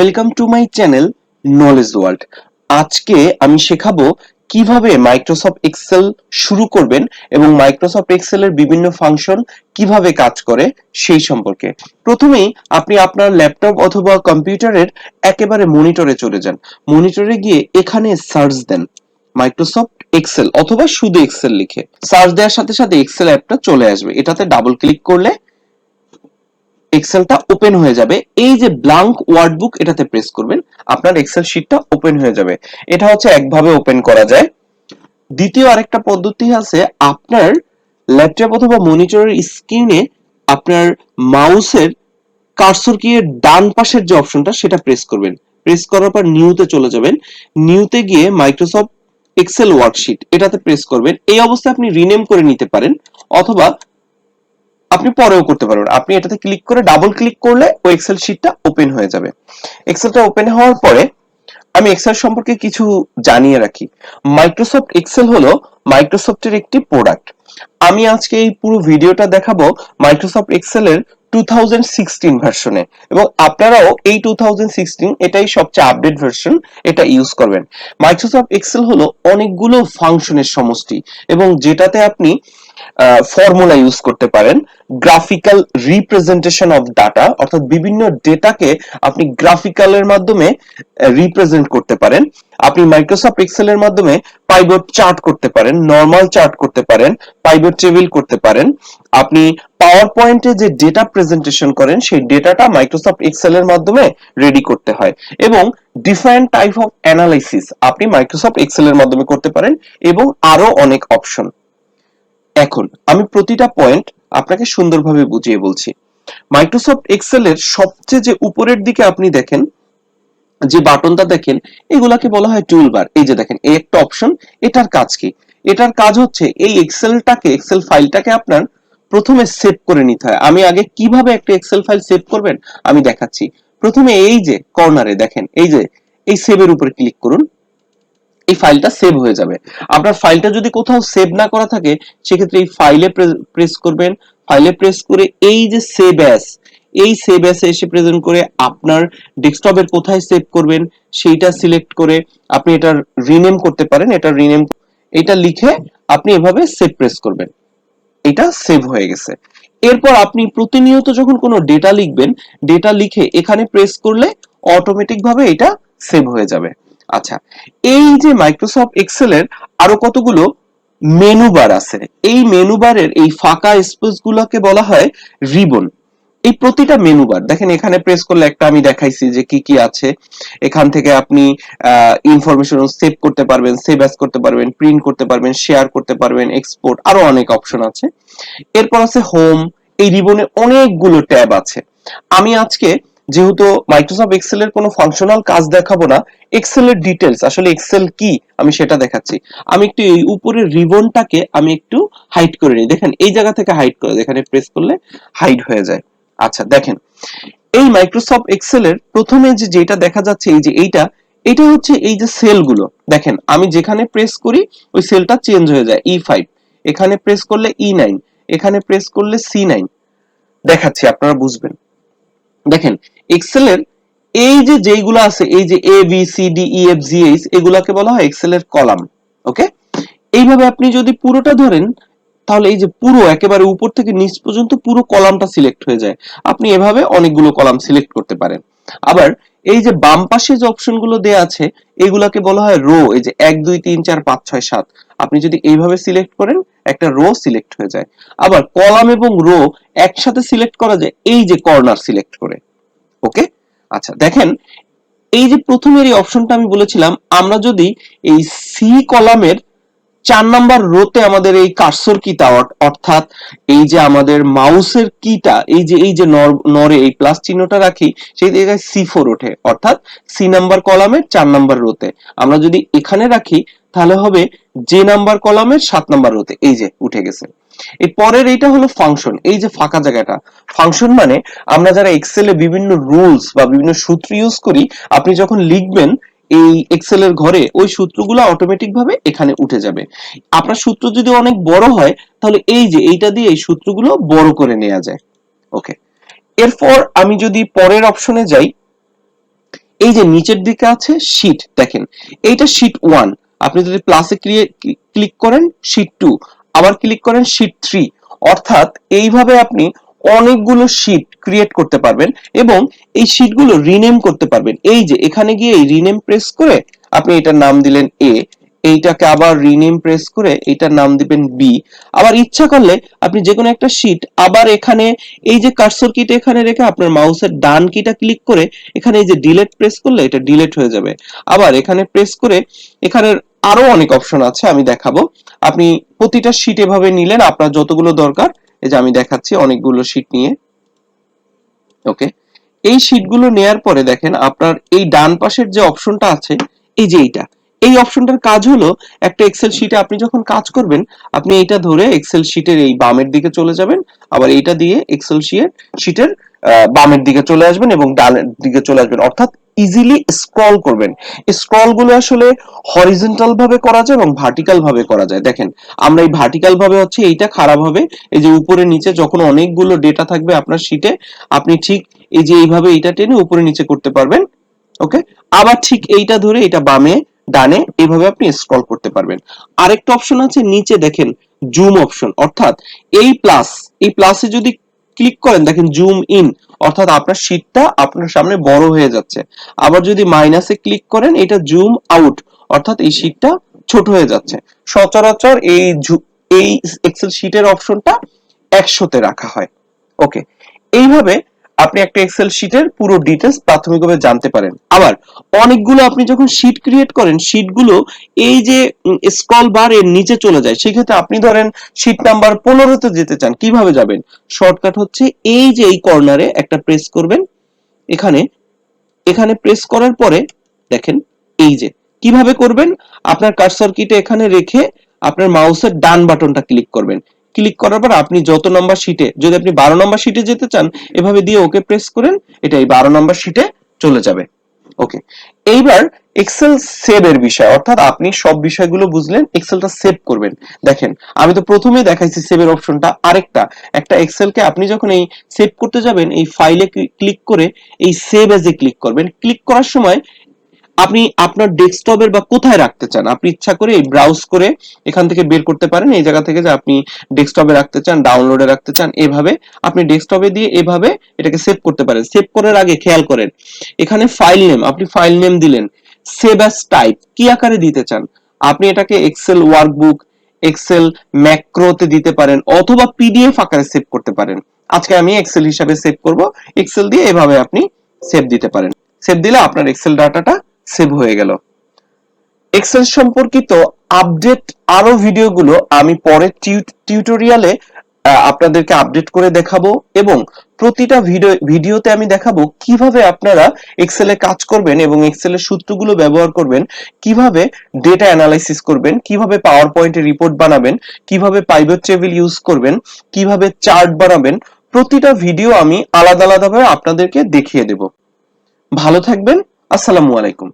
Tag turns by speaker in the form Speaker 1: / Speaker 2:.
Speaker 1: Welcome to my channel knowledge world আজকে আমি শেখাবো কীভাবে মাইক্রোসফট এক্সেল শুরু করবেন এবং মাইক্রোসফট এক্সেলের বিভিন্ন ফাংশন কীভাবে কাজ করে সেই সম্পর্কে। প্রথমেই আপনি আপনার ল্যাপটপ অথবা কম্পিউটারের একেবারে মনিটরে চলে যান। মনিটরে গিয়ে এখানে সার্চ দেন মাইক্রোসফট এক্সেল অথবা শুধু এক্সেল লিখে। সার্চ দেওয়ার সাথে সাথে এক্সেল অ্যাপটা চলে আসবে। এটাতে ডাবল ক্লিক করলে এক্সেলটা ওপেন হয়ে যাবে। এই যে ব্ল্যাঙ্ক ওয়ার্ডবুক এটাতে প্রেস করবেন, আপনার এক্সেল শিটটা ওপেন হয়ে যাবে। এটা হচ্ছে একভাবে ওপেন করা যায়। দ্বিতীয় আরেকটা পদ্ধতি আছে, আপনার ল্যাপটপ অথবা মনিটরের স্ক্রিনে আপনার মাউসের কার্সর কি ডান পাশের যে অপশনটা সেটা প্রেস করবেন। প্রেস করার পর নিউতে চলে যাবেন। নিউতে গিয়ে মাইক্রোসফট এক্সেল ওয়ার্কশিট এটাতে প্রেস করবেন। এই অবস্থায় আপনি রিনেম করে নিতে পারেন, অথবা আপনি পরেও করতে পারবেন। আপনি এটাতে ক্লিক করে ডাবল ক্লিক করলে ওই এক্সেল শিটটা ওপেন হয়ে যাবে। এক্সেলটা ওপেন হওয়ার পরে আমি এক্সেল সম্পর্কে কিছু জানিয়ে রাখি। মাইক্রোসফট এক্সেল হলো মাইক্রোসফটের একটি প্রোডাক্ট আমি আজকে এই পুরো ভিডিওটা দেখাবো মাইক্রোসফট এক্সেলের 2016 ভার্সনে এবং আপনারাও এই 2016 এটাই সবচেয়ে আপডেট ভার্সন এটা ইউজ করবেন। মাইক্রোসফট এক্সেল হলো অনেকগুলো ফাংশনের সমষ্টি এবং যেটাতে আপনি ফর্মুলা ইউজ করতে পারেন। গ্রাফিক্যাল রিপ্রেজেন্টেশন অফ ডাটা অর্থাৎ বিভিন্ন ডেটাকে আপনি গ্রাফিক্যালের মাধ্যমে রিপ্রেজেন্ট করতে পারেন। আপনি মাইক্রোসফট এক্সেলের মাধ্যমে পাইভট চার্ট করতে পারেন নর্মাল চার্ট করতে পারেন পাইভট টেবিল করতে পারেন। আপনি পাওয়ার পয়েন্টে যে ডেটা প্রেজেন্টেশন করেন, সেই ডেটাটা মাইক্রোসফট এক্সেলের মাধ্যমে রেডি করতে হয়। এবং ডিফারেন্ট টাইপ অফ অ্যানালাইসিস আপনি মাইক্রোসফট এক্সেলের মাধ্যমে করতে পারেন, এবং আরও অনেক অপশন এখন আমি প্রতিটা পয়েন্ট আপনাকে সুন্দরভাবে বুঝিয়ে বলছি। মাইক্রোসফট এক্সেলের সবচেয়ে যে উপরের দিকে আপনি দেখেন, যে বাটনটা দেখেন, এগুলাকে বলা হয় টুলবার এই যে দেখেন, এই একটা অপশন এটার কাজ কি? এটার কাজ হচ্ছে এই এক্সেলটাকে এক্সেল ফাইলটাকে আপনার প্রথমে সেভ করে নিতে হয়। আমি আগে কীভাবে একটা এক্সেল ফাইল সেভ করবেন? আমি দেখাচ্ছি। প্রথমে এই যে কর্নারে দেখেন, এই যে, এই সেভের উপরে ক্লিক করুন। এই ফাইলটা সেভ হয়ে যাবে। আপনার ফাইলটা যদি কোথাও সেভ না করা থাকে, সেক্ষেত্রে এই ফাইলে প্রেস করবেন। ফাইলে প্রেস করে এই যে সেভ অ্যাস এই সেভ অ্যাসে এসে প্রেজেন্ট করে আপনার ডেস্কটপের কোথায় সেভ করবেন, সেইটা সিলেক্ট করে আপনি এটা রিনেম করতে পারেন। এটা রিনেম এটা লিখে আপনি এভাবে সেভ প্রেস করবেন। এটা সেভ হয়ে গেছে। এরপর আপনি প্রতিনিয়ত যখন কোনো ডেটা লিখবেন ডেটা লিখে এখানে প্রেস করলে অটোমেটিক ভাবে এটা সেভ হয়ে যাবে। আচ্ছা এই যে মাইক্রোসফট এক্সেলের আরও কতগুলো মেনু বার আছে, এই মেনু বারের এই ফাঁকা স্পেস গুলোকে বলা হয় রিবন এই প্রতিটা মেনু বার দেখেন এখানে প্রেস করলে একটা আমি দেখাইছি যে কি কি আছে। এখান থেকে আপনি ইনফরমেশন সেভ করতে পারবেন সেভ অ্যাস করতে পারবেন প্রিন্ট করতে পারবেন শেয়ার করতে পারবেন এক্সপোর্ট আরও অনেক অপশন আছে। এরপর আছে হোম এই রিবনে অনেকগুলো ট্যাব আছে। আমি আজকে যেহেতু মাইক্রোসফট এক্সেল এর কোনো ফাংশনাল কাজ দেখাবো না এক্সেল এর ডিটেলস আসলে এক্সেল কি আমি সেটা দেখাচ্ছি। আমি একটু এই উপরের রিবনটাকে আমি একটু হাইড করে নিই। দেখেন, এই জায়গা থেকে হাইড করে, এখানে প্রেস করলে হাইড হয়ে যায়। আচ্ছা দেখেন, এই মাইক্রোসফট এক্সেল এর প্রথমে যে যেটা দেখা যাচ্ছে, এই যে এইটা, এটা হচ্ছে এই যে সেলগুলো দেখেন, আমি যেখানে প্রেস করি, ওই সেলটা চেঞ্জ হয়ে যায় ই ফাইভ এখানে প্রেস করলে ই নাইন এখানে প্রেস করলে সি নাইন দেখাচ্ছি, আপনারা বুঝবেন। দেখেন এক্সেলের এই যে যেইগুলো আছে, এই যে A B C D E F G H এগুলাকে বলা হয় এক্সেলের কলাম ওকে এইভাবে আপনি যদি পুরোটা ধরেন, তাহলে এই যে পুরো, একেবারে উপর থেকে নিচ পর্যন্ত পুরো কলামটা সিলেক্ট হয়ে যায়। আপনি এভাবে অনেকগুলো কলাম সিলেক্ট করতে পারেন। আবার এই যে বাম পাশে যে অপশনগুলো দেয়া আছে, এগুলাকে বলা হয় রো এই যে এক, দুই, তিন, চার, পাঁচ, ছয়, সাত। আপনি যদি এইভাবে সিলেক্ট করেন, একটা রো সিলেক্ট হয়ে যায়। আবার কলাম এবং রো একসাথে সিলেক্ট করা যায়, এই যে কর্নার সিলেক্ট করে। ওকে আচ্ছা দেখেন, এই যে প্রথমের এই অপশনটা আমি বলেছিলাম, আমরা যদি এই সি কলামের চার নাম্বার রোতে আমাদের এই কার্সর কিটা অর্থাৎ এই যে আমাদের মাউসের কিটা এই যে এই যে নরে এই প্লাস চিহ্নটা রাখি, সেই জায়গায় সি ফোর ওঠে। অর্থাৎ সি নাম্বার কলামের চার নাম্বার রোতে। আমরা যদি এখানে রাখি, তাহলে হবে যে নাম্বার কলামের সাত নাম্বার রোতে। এই যে, উঠে গেছে। এই পরের এইটা হলো ফাংশন এই যে ফাঁকা জায়গাটা। ফাংশন মানে আমরা যারা এক্সেলে বিভিন্ন রুলস বা বিভিন্ন সূত্র ইউজ করি, আপনি যখন লিখবেন এই এক্সেল এর ঘরে ওই সূত্রগুলো অটোমেটিক ভাবে এখানে উঠে যাবে। আপনার সূত্র যদি অনেক বড় হয়, তাহলে এই যে এইটা দিয়ে এই সূত্রগুলো বড় করে নেওয়া যায়। ওকে এরপর আমি যদি পরের অপশনে যাই, এই যে নিচের দিকে আছে শিট দেখেন, এইটা শিট ওয়ান আপনি যদি প্লাসে ক্লিক করেন শিট টু আবার ক্লিক করেন শিট থ্রি অর্থাৎ এইভাবে আপনি অনেকগুলো শিট ক্রিয়েট করতে পারবেন এবং এই শিটগুলো রিনেম করতে পারবেন। এই যে, এখানে গিয়ে এই রিনেম প্রেস করে আপনি এটার নাম দিলেন এ এইটাকে আবার রিনেম প্রেস করে এটার নাম দিবেন বি আবার ইচ্ছা করলে আপনি যে কোনো একটা শিট আবার এখানে এই যে কার্সর কিটা এখানে রেখে আপনার মাউসের ডান কিটা ক্লিক করে এখানে এই যে ডিলেট প্রেস করলে এটা ডিলেট হয়ে যাবে। আবার এখানে প্রেস করে এখানের আরও অনেক অপশন আছে, আমি দেখাবো। আপনি প্রতিটা শিট এভাবে নিলেন, আপনার যতগুলো দরকার এই যে আমি দেখাচ্ছি অনেকগুলো শীট নিয়ে। ওকে এই শীটগুলো নেয়ার পরে দেখেন আপনার এই ডান পাশের যে অপশনটা আছে, এই যে এইটা এই অপশনটার কাজ হলো একটা এক্সেল শিটে আপনি যখন কাজ করবেন, আপনি এটা ধরে এক্সেল শিটের এই বামের দিকে চলে যাবেন, আবার এইটা দিয়ে এক্সেল শিটের শিটের বামের দিকে চলে আসবেন এবং ডানের দিকে চলে আসবেন। অর্থাৎ ইজিলি স্ক্রল করবেন। স্ক্রলগুলো আসলে হরিজন্টাল ভাবে করা যায় এবং ভার্টিক্যাল ভাবে করা যায়। দেখেন, আমরা এই ভার্টিক্যাল ভাবে হচ্ছে এইটা খারাপ হবে। এই যে উপরে নিচে যখন অনেকগুলো ডেটা থাকবে আপনার শিটে আপনি ঠিক এই যে এইভাবে এইটা টেনে উপরে নিচে করতে পারবেন। ওকে আবার ঠিক এইটা ধরে এটা বামে ডানে এইভাবে আপনি স্ক্রল করতে পারবেন। আরেকটা অপশন আছে, নিচে দেখেন জুম অপশন অর্থাৎ এই প্লাস এই প্লাসে যদি ক্লিক করেন, দেখেন জুম ইন অর্থাৎ আপনার শীটটা আপনার সামনে বড় হয়ে যাচ্ছে। আবার যদি মাইনাসে ক্লিক করেন, এটা জুম আউট অর্থাৎ এই শীটটা ছোট হয়ে যাচ্ছে। সচরাচর এই এই এক্সেল শীটের অপশনটা একশোতে রাখা হয়। ওকে এইভাবে আপনি একটা এক্সেল শীটের পুরো ডিটেলস প্রাথমিকভাবে জানতে পারেন। আবার, অনেকগুলো আপনি যখন শীট ক্রিয়েট করেন শীটগুলো এই যে স্ক্রল বার এর নিচে চলে যায়, সেক্ষেত্রে আপনি ধরেন শীট নাম্বার পনেরোতে যেতে চান, কীভাবে যাবেন? শর্টকাট হচ্ছে এই যে, এই কর্নারে একটা প্রেস করবেন। এখানে এখানে প্রেস করার পরে দেখেন এই যে, কীভাবে করবেন? আপনার কার্সর কিটে এখানে রেখে আপনার মাউসের ডান বাটনটা ক্লিক করবেন। ক্লিক করার পর আপনি যত নম্বর শিটে যদি আপনি বারো নম্বর শিটে যেতে চান, এভাবে দিয়ে ওকে প্রেস করেন, এটা এই বারো নম্বর শিটে চলে যাবে। ওকে এইবার এক্সেল সেভ এর বিষয়, অর্থাৎ আপনি সব বিষয়গুলো বুঝলেন এক্সেলটা সেভ করবেন। দেখেন, আমি তো প্রথমেই দেখাইছি সেভের অপশনটা আরেকটা। একটা এক্সেলকে আপনি যখন এই সেভ করতে যাবেন, এই ফাইলে ক্লিক করে এই সেভ এজ এ ক্লিক করবেন। ক্লিক করার সময় আপনি আপনার ডেস্কটপের বা কোথায় রাখতে চান? আপনি ইচ্ছা করে এই ব্রাউজ করে এখান থেকে বের করতে পারেন। এই জায়গা থেকে যে আপনি ডেস্কটপে রাখতে চান ডাউনলোডে রাখতে চান, এভাবে আপনি ডেস্কটপে দিয়ে এভাবে এটাকে সেভ করতে পারেন। সেভ করার আগে খেয়াল করেন, এখানে ফাইল নেম আপনি ফাইল নেম দিলেন সেভ অ্যাজ টাইপ কি আকারে দিতে চান? আপনি এটাকে এক্সেল ওয়ার্কবুক এক্সেল ম্যাক্রোতে দিতে পারেন, অথবা পিডিএফ আকারে সেভ করতে পারেন। আজকে আমি এক্সেল হিসাবে সেভ করব। এক্সেল দিয়ে এভাবে আপনি সেভ দিতে পারেন। সেভ দিলে আপনার এক্সেল ডাটাটা সেভ হয়ে গেল। এক্সেল সম্পর্কিত আপডেট আরও ভিডিওগুলো আমি পরে টিউটোরিয়ালে আপনাদেরকে আপডেট করে দেখাবো এবং প্রতিটা ভিডিও ভিডিওতে আমি দেখাবো কীভাবে আপনারা এক্সেলে কাজ করবেন এবং এক্সেলের সূত্রগুলো ব্যবহার করবেন, কীভাবে ডেটা অ্যানালাইসিস করবেন, কীভাবে পাওয়ার পয়েন্টে রিপোর্ট বানাবেন, কীভাবে পাইভট টেবিল ইউজ করবেন, কীভাবে চার্ট বানাবেন, প্রতিটা ভিডিও আমি আলাদা আলাদাভাবে আপনাদেরকে দেখিয়ে দেব। ভালো থাকবেন, আসসালামু আলাইকুম।